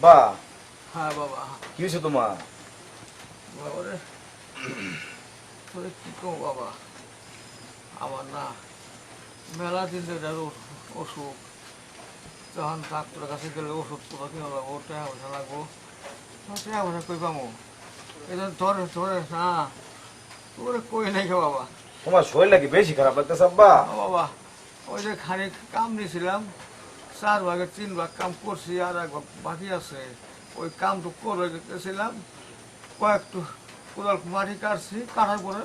আব্বা হ্যাঁ বাবা কি হয়েছে তোমার? বাবা রে তোরে কি কম বাবা? আমার না মেলা দিন ধরে অসুখ। যখন ডাক্তারের কাছে গেলে ওষুধ পুরো কিনা লাগবো টাকা পয়সা লাগবো। টাকা পয়সা কই পাবো এটা ধরে ধরে না। তোরে কই নাই বাবা। তোমার শরীরটা কি বেশি খারাপ লাগতেছে আব্বা। বাবা ওই যে খানিক কাম নিয়েছিলাম চার ভাগের তিন ভাগ কাম করছি আর এক ভাগ বাকি আছে। ওই কামটু করে গেছিলাম কয়েকটু কোদাল মাটি কাটছি কাটার পরে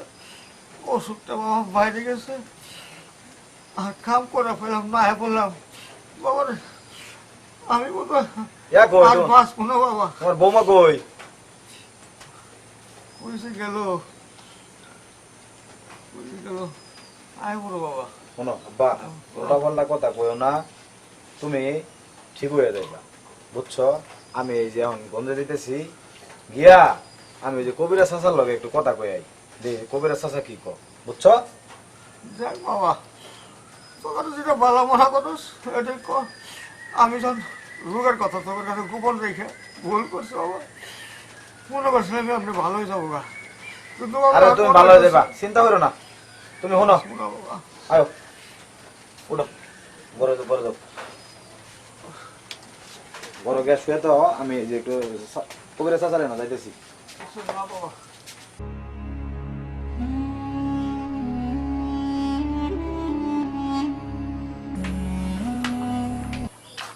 ওষুধটা বাবা বাইরে গেছে। আর কাম করে ফেলাম না বললাম বাবা আমি আর বাঁচবো বাবা। তোমার বৌমা কই? পুলিশে গেল পুলিশে গেল আয় বড় বাবা। শোনো আব্বা ওটা পাল্লা কথা কইও না। তুমি ঠিক হয়ে যাইবা। বুঝছ? আমি এই যে এখন গঞ্জে দিতেছি। গিয়া আমি যে কবিরা চাচার লগে একটু কথা কই আই। দেখি কবিরা চাচা কি কো বুঝছ? যাক বাবা তোর যেটা বালা করস এটাই কর আমি যখন রোগের কথা তোর কাছে গোপন রেখে ভুল করছি বাবা মনে করছিলাম আমি আপনি ভালো যাব গা। কিন্তু আরে তুমি ভালো হয়ে যাবা চিন্তা করো না। তুমি শোনো। আয়ো উঠো। বড় যাও বড় যাও। বড় গ্যাস হয়ে তো আমি যে একটু কবিরা চাচারে না যাইতেছি।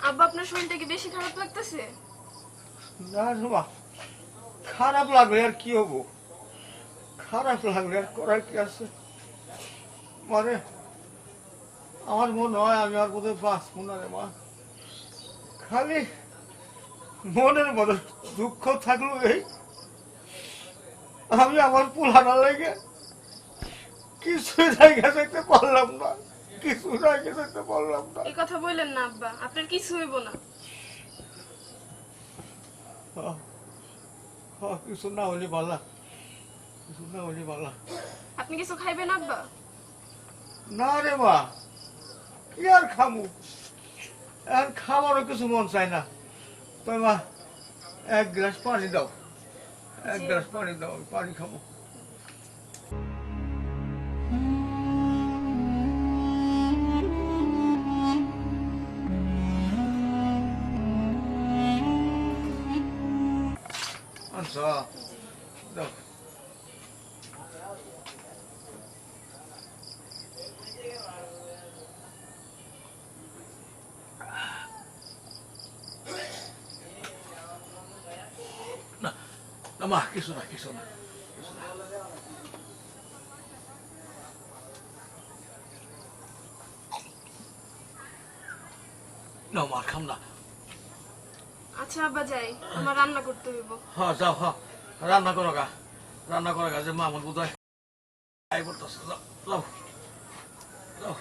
আব্বা আপনার শরীরটা কি বেশি খারাপ লাগতেছে? না খারাপ লাগলে আর কি হব? খারাপ লাগলে আর করার কি আছে? মানে আমার মনে হয় আমি আর বোধহয় বাঁচবো না রে মা। খালি মনের মধ্যে দুঃখ থাকল এই। আমি আমার পুলানা লেগে কিছুই জায়গা যেতে পারলাম না কিছু জায়গা যেতে পারলাম না। এই কথা বললেন না আব্বা আপনার কিছু হইব না। কিছু না হলে বালা কিছু না হলে বালা। আপনি কিছু খাইবেন আব্বা? না রে মা কি আর খামু? আর খাবারও কিছু মন চায় না। মা এক গ্লাস পানি দাও। এক। গ্লাস পানি দাও পানি খাব। আচ্ছা দাও। মা কিছু না কিছু না না। না মা খাম না আচ্ছা আব্বা যাই। আমার রান্না করতে হইব। হ্যাঁ যাও হ্যাঁ রান্না করো গা। রান্না করো গা যে মা আমার বোধহয় আই করতেছে। যাও যাও। যাও।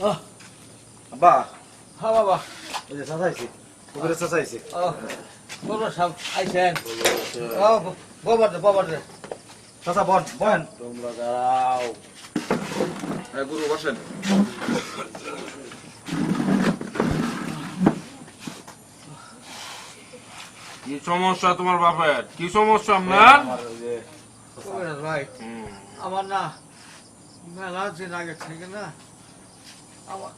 আহ, আব্বা। হ্যাঁ বাবা। ওই যে চাচা আইছে কবিরা চাচা আইছে সব আইসেন। আহ, বাবার দে বাবার দে। চাচা বন বন তোমরা দাঁড়াও গুরু বসেন। কি সমস্যা তোমার বাপের? কি সমস্যা আপনার? ভাই হুম, আমার না মেলা দিন আগে থেকে না? আমার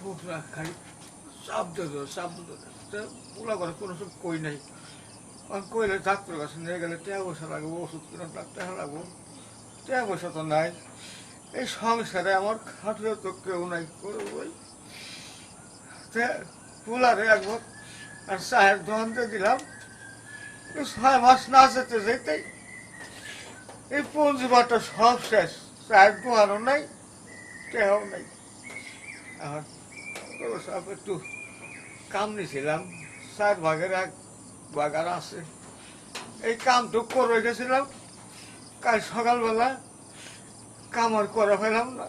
বুকটা খালি চাপ দিত চাপ পুরা করে কোনো সব কই নাই। কইলে ডাক্তার কাছে নিয়ে গেলে টাকা পয়সা লাগবো ওষুধ কিনে টাকা লাগবো। টাকা পয়সা তো নাই। এই সংসারে আমার খাটলে তো কেউ নাই করে বই পুলারে একবার আর চায়ের দোকান দিয়ে দিলাম। ছয় মাস না যেতে যেতেই এই পঞ্জিমাটা সব শেষ। চায়ের দোকানও নাই টেহাও নাই। সব একটু কাম নিয়েছিলাম চার ভাগের এক বাগান আছে। এই কামটু করে গেছিলাম। কাল সকালবেলা কাম আর করে ফেলাম না।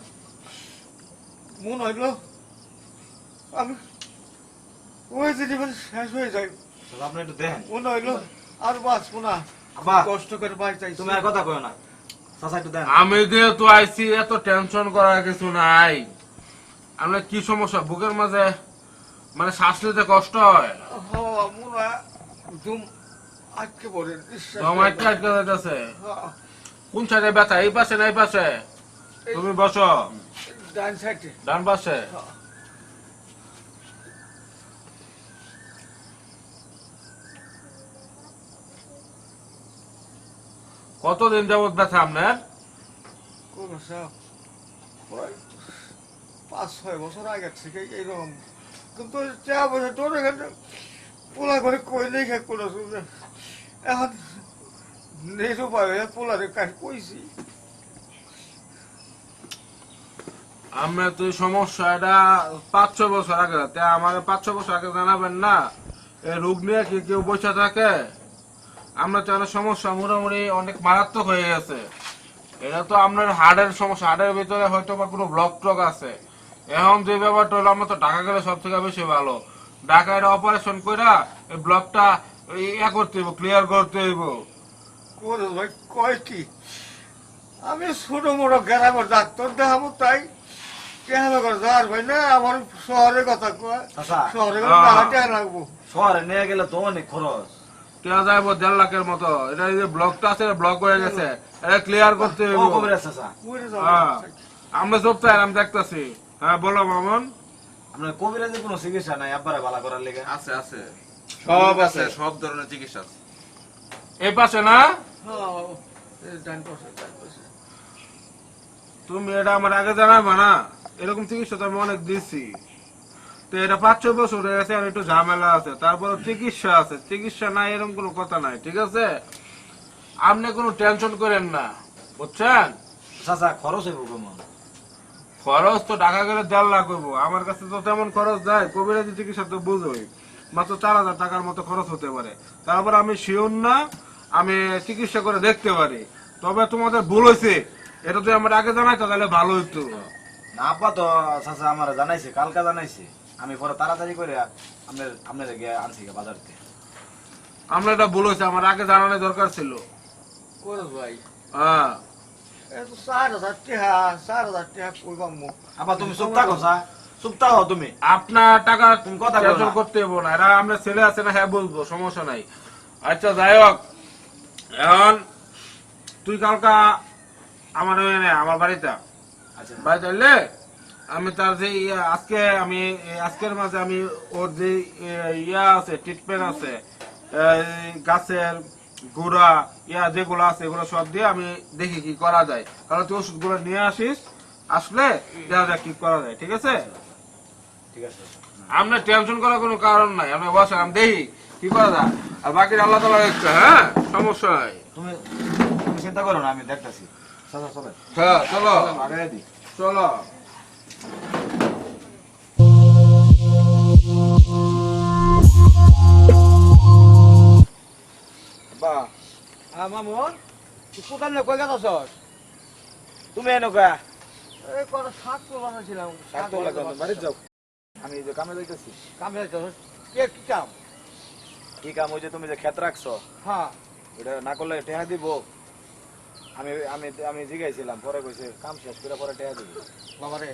মন হইল আমি ওই জিনিস শেষ হয়ে যায়। আপনি একটু দেখেন। মনে হইল আর বাঁচবো না। কষ্ট করে বাঁচাইছি। তুমি আর কথা কইও না। চাচা একটু দেন আমি যেহেতু আইছি এত টেনশন করার কিছু নাই। আপনার কি সমস্যা? বুকের মাঝে মানে শ্বাস নিতে কষ্ট হয়। হয় দুম আটকে পড়ে দম আটকে আটকে যাইতেছে। হ্যাঁ, কোন সাইডে ব্যথা? এই পাশে না এই পাশে? তুমি বসো। ডান সাইডে। ডান পাশে। কতদিন যাবত ব্যথা আপনার? কোন পাঁচ ছয় বছর আগে থেকে এইরকম কিন্তু পোলা করে কোনো শুনে এখন নেই পাবে কাজ কইছি। আমরা তো এই সমস্যা পাঁচ ছ বছর আগে। পাঁচ ছ বছর আগে জানাবেন না এই রোগ নিয়ে কি কেউ বসে থাকে? আমরা তো সমস্যা মোটামুটি অনেক মারাত্মক হয়ে গেছে। এটা তো আপনার হার্টের সমস্যা হার্টের ভিতরে হয়তো বা কোনো ব্লক টক আছে। এখন যে ব্যাপারটা হলো আমরা তো ঢাকা গেলে সব থেকে বেশি ভালো। ঢাকা এটা অপারেশন কইরা এই ব্লকটা ইয়া করতে হইব ক্লিয়ার করতে হইব। করে ভাই কয় কি? আমি ছোট মোটো গ্রামের ডাক্তার দেখাবো তাই। কেহাবে করে যার ভাই না আমার শহরের কথা কয়। শহরে। শহরে নিয়ে গেলে তো অনেক খরচ। কেনা দেড় লাখের মতো। এটা এই যে ব্লকটা আছে ব্লক হয়ে গেছে। এটা ক্লিয়ার করতে হইব। হ্যাঁ। আমরা সব চাই আমি দেখতেছি। হ্যাঁ বলো মামন। আপনার কবিরাজের কোনো চিকিৎসা নাই আব্বারে ভালো করার লেগে? আছে আছে। সব আছে সব ধরনের চিকিৎসা আছে। এই পাশে না? হ্যাঁ, ডান পাশে, ডান পাশে। তুমি এটা আমার আগে জানাবে না? এরকম চিকিৎসা তো আমি অনেক দিছি। তো এটা পাঁচ ছয় বছর হয়ে গেছে আর একটু ঝামেলা আছে। তারপর চিকিৎসা আছে। চিকিৎসা নাই এরকম কোনো কথা নাই ঠিক আছে? আপনি কোনো টেনশন করেন না বুঝছেন? চাচা খরচ হইব কেমন? খরচ তো টাকা গেলে দেড় লাখ হইব। আমার কাছে তো তেমন খরচ দেয় কবিরাজি চিকিৎসা তো বুঝোই। মাত্র চার হাজার টাকার মতো খরচ হতে পারে। তারপর আমি শিওর না আমি চিকিৎসা করে দেখতে পারি। তবে তোমাদের ভুল হয়েছে। এটা তুই আমার আগে জানাইতো তাহলে ভালো হইতো। না আব্বা তো চাচা আমার জানাইছে কালকা জানাইছে। আমি পরে তাড়াতাড়ি করে আপনার আপনার গিয়ে আনছি গা বাজার থেকে আমরা এটা ভুল হয়েছে আমার আগে জানানোর দরকার ছিল। করে ভাই? হ্যাঁ। এ তো চার হাজার টাকা চার হাজার টাকা কই পামু আব্বা তুমি চুপ থাকো চুপ থাকো তুমি আপনার টাকা কথা বলো করতে হব না। এরা আমরা ছেলে আছে না হ্যাঁ বলব সমস্যা নাই। আচ্ছা যাই হোক। এখন তুই কালকা আমার ওখানে আমার বাড়িতে আচ্ছা। বাড়িতে এলে আমি তার যে ইয়া আজকে আমি আজকের মাঝে আমি ওর যে ইয়ে- ইয়া আছে ট্রিটমেন্ট আছে গাছের গুড়া ইয়া যেগুলো আছে এগুলো সব দিয়ে আমি দেখি কি করা যায়। কারণ তুই ওষুধগুলো নিয়ে আসিস আসলে দেখা যাক কি করা যায় ঠিক আছে? ঠিক আছে। আপনার টেনশন করার কোনো কারণ নাই আপনি বসেন আমি দেখি কি করা যায়। আর বাকি আল্লাহ তালা দেখছে হ্যাঁ? সমস্যা নাই। তুমি তুমি চিন্তা করো না আমি দেখতেছি। চাচা চলে। হ্যাঁ চলো। চলো। কোথায় না কই গেছস তুমি এনেকা এই কত শাক তো বানাইছিলাম শাক তোলা কেন বাড়ি যাও। আমি যে কামে যাইতেছি। কামে যাইছস কে কি কাম? কি কাম তুমি যে ক্ষেত রাখছো? হ্যাঁ। ওটা না করলে টেহা দিব। আমি আমি আমি জিগাইছিলাম পরে কইছে কাম শেষ করে পরে টেহা দিব। বাবারে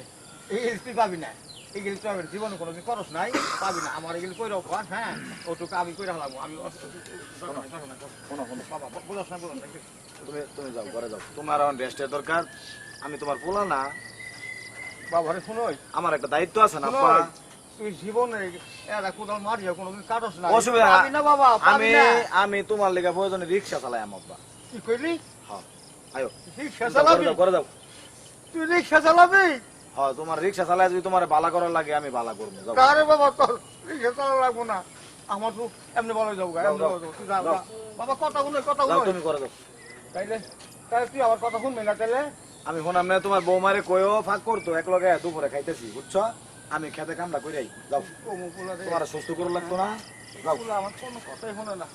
এই তুই পাবি না। এই গেলি তুই আমার জীবনে কোনো দিন করস নাই পাবি না। আমার এগুলি কই রাখো হ্যাঁ ওটুকু আমি কই রাখলাম আমি শোনো শোনো বাবা তুমি তুমি যাও ঘরে যাও। তোমার এখন রেস্টের দরকার। আমি তোমার পোলা না। বাবারে শুনোই আমার একটা দায়িত্ব আছে না তুই জীবনে এরা কোদাল মারিয়া কোনোদিন কাটস না। অসুবিধা না। বাবা আমি আমি তোমার লেগে প্রয়োজনে রিক্সা চালাই আমার বা কি কইলি? হ্যাঁ। আয়ো। রিক্সা চালাবি ঘরে যাও তুই রিক্সা চালাবি? হ্যাঁ তোমার রিক্সা চালাই যদি তোমার বালা করার লাগে আমি বালা করব। কারে বাবা তোর রিক্সা চালা লাগবো না। আমার তো এমনি বলে যাব এমনি। বাবা কথা শুনে কথা শুনে। তুমি করে যাও তাইলে তাইলে তুই আমার কথা শুনবি না তাইলে? আমি শোনাম না তোমার বৌমারে কয়েও ফাঁক করতো। এক লগে দুপুরে খাইতেছি বুঝছ? আমি খেতে কামটা করে যাও। তোমার সুস্থ করে লাগতো না? যাও। আমার কোনো কথাই শুনে না।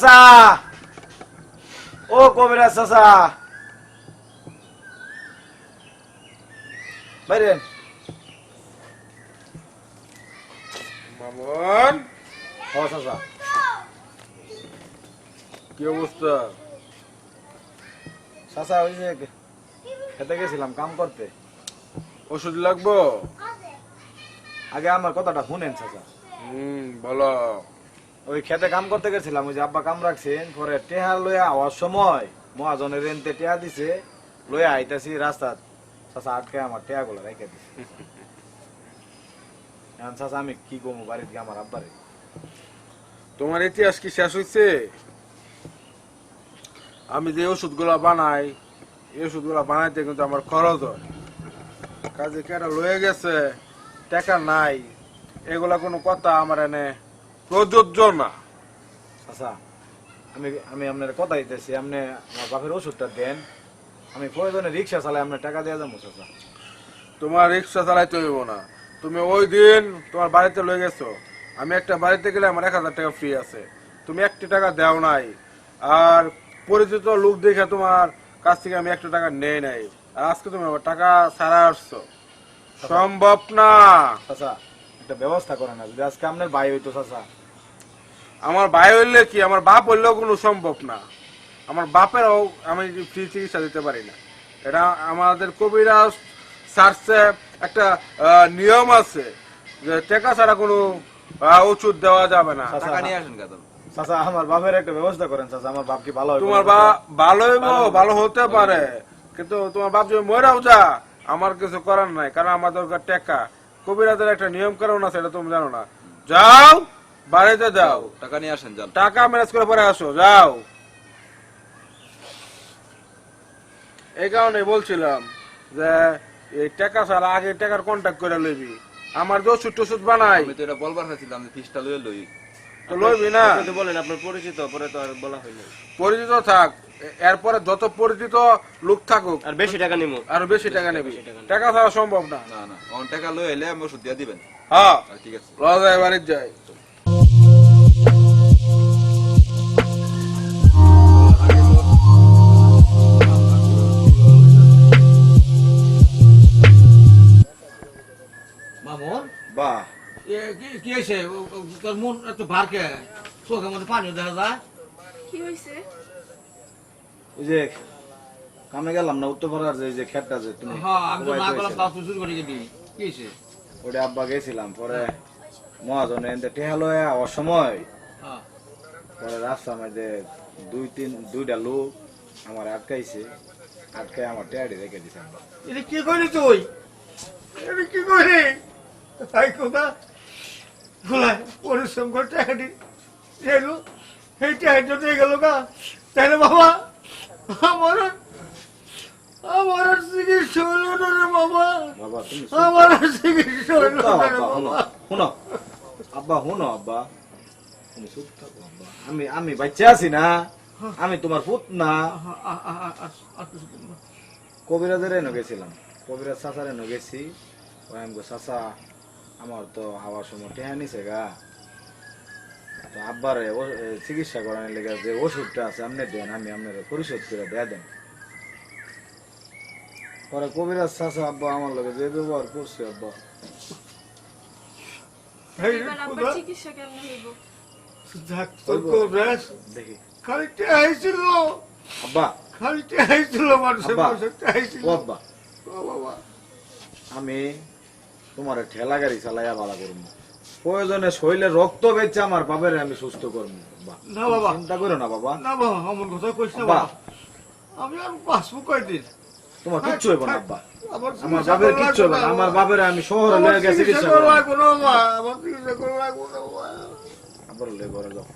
চাচা। ও কবিরাজ চাচা। বাইরেন। মামন। হ চাচা। কি অবস্থা? চাচা ওই যে খেতে গেছিলাম কাম করতে। ওষুধ লাগবো? আগে আমার কথাটা শুনেন চাচা। হুম বলো ওই খেতে কাম করতে গেছিলাম, ওই যে আব্বা কাম রাখছেন পরে টেহা লইয়া আওয়ার সময় মহাজনের রেন্টে টেহা দিছে, লইয়া আইতাছি রাস্তা চাচা আটকে আমার টেহা গুলো রেখে দিছে। চাচা আমি কি কমু বাড়িতে আমার আব্বারে? তোমার ইতিহাস কি শেষ হয়েছে আমি যে ওষুধগুলো বানাই, এই ওষুধগুলো বানাইতে কিন্তু আমার খরচ হয়। কাজে কেটা লয়ে গেছে, টাকা নাই, এগুলা কোনো কথা আমার এনে প্রযোজ্য না। চাচা আমি আমি আপনার কথা দিতেছি আপনি আমার বাপের ওষুধটা দেন। আমি প্রয়োজনে রিক্সা চালাই আপনার টাকা দিয়ে যাব চাচা তোমার রিক্সা চালাইতে হইব না। তুমি ওই দিন তোমার বাড়িতে লয়ে গেছো। আমি একটা বাড়িতে গেলে আমার এক হাজার টাকা ফ্রি আছে। তুমি একটি টাকা দেও নাই। আর পরিচিত লোক দেখে তোমার কাছ থেকে আমি একটা টাকা নেই নাই। আর আজকে তুমি আমার টাকা ছাড়া আসছো। সম্ভব না। চাচা একটা ব্যবস্থা করে না যদি আজকে আপনার ভাই হইতো চাচা আমার ভাই হইলে কি আমার বাপ হইলেও কোনো সম্ভব না। আমার বাপেরও আমি ফ্রি চিকিৎসা দিতে পারি না। এটা আমাদের কবিরাজ সার্চে একটা নিয়ম আছে যে টাকা ছাড়া কোনো ওষুধ দেওয়া যাবে না। টাকা নিয়ে আসেন কেন? চাচা আমার বাপের একটা ব্যবস্থা করেন চাচা আমার বাপ কি ভালো তোমার না? বা ভালো হইব ভালো হতে পারে। কিন্তু তোমার বাপ যদি মরাও যা আমার কিছু করার নাই কারণ আমার দরকার টাকা। কবিরাজের একটা নিয়ম কারণ আছে এটা তুমি জানো না। যাও বাড়িতে যাও। টাকা নিয়ে আসেন যান। টাকা ম্যানেজ করে পরে আসো যাও। এই কারণে বলছিলাম যে এই টাকা ছাড়া আগে টাকার কন্ট্যাক্ট করে লইবি। আমার যে ওষুধ টষুধ বানাই। আমি তো এটা বলবার চাইছিলাম যে ফিসটা লইয়ে লই। তো লইবি না? তো বলেন আপনার পরিচিত পরে তো আর বলা হয়নি পরিচিত থাক এরপরে যত পরিচিত লোক থাকুক আর বেশি টাকা নিমু। আর বেশি টাকা নেবি। টাকা ছাড়া সম্ভব না। না না অন টাকা লই এলে আমি ওষুধ দিয়ে দিবেন। হ্যাঁ। ঠিক আছে। লজায় বাড়ির যাই। কি- হয়েছে? তোর মন এত ভারকে চোখের মধ্যে পানি দেখা যায়। কি হয়েছে? ওই যে কামে গেলাম না উত্তরপাড়ার যে যে খেতটা যে তুমি হ্যাঁ আমি তো না কইছিলা। তাও শুরু করে গেলি কি হয়েছে? ওটা আব্বা গেছিলাম পরে মহাজনে এনতে টেহা লয়ে আওয়ার সময় হ্যাঁ। পরে রাস্তার মধ্যে দুই তিন দুইটা লোক আমার আটকাইছে। আটকাই আমার টেয়ারি রেখে দিছে এটা কি করি তুই? এটা কি করি তাই কোথা পরিশ্রম করে টাকাটি গেলো এই টাকাটা দিয়ে গেল গা। তাহলে বাবা আমার আমার চিকিৎসা হলো না রে বাবা। আমার চিকিৎসা হলো না রে বাবা শুনো আব্বা শুনো আব্বা। তুমি চুপ থাকো আব্বা। আমি আমি বাচ্চা আছি না। আমি তোমার পুত না। কবিরাজের এনে গেছিলাম। কবিরাজ চাচার এনে গেছি। আমি চাচা আমার তো হাওয়ার সময় টেহা নিছে গা। তো আব্বারে চিকিৎসা করানোর লেগে যে ওষুধটা আছে আপনি দেন আমি আপনার পরিশোধ করে দেয়া দেন। পরে কবিরাজ চাচা আব্বা আমার লগে যে ব্যবহার করছে আব্বা। আমি তোমার ঠেলা গাড়ি চালাইয়া ভালো করব প্রয়োজনে শরীরে রক্ত বেচে আমার বাবার আমি সুস্থ করব না বাবা। চিন্তা করো না বাবা। না বাবা আমার কথা কইস না বাবা। আমি আর বাঁচবো কয়দিন? তোমার কিচ্ছু হইব না আব্বা আমার আমার বাবার কিচ্ছু হইব না না, আমার বাবা। বাবার আমি শহরে লয়ে গেছি চিকিৎসা চিকিৎসা করব। না, বাবা। আমার চিকিৎসা করা না, বাবা। আবার লয়ে ঘরে যাও।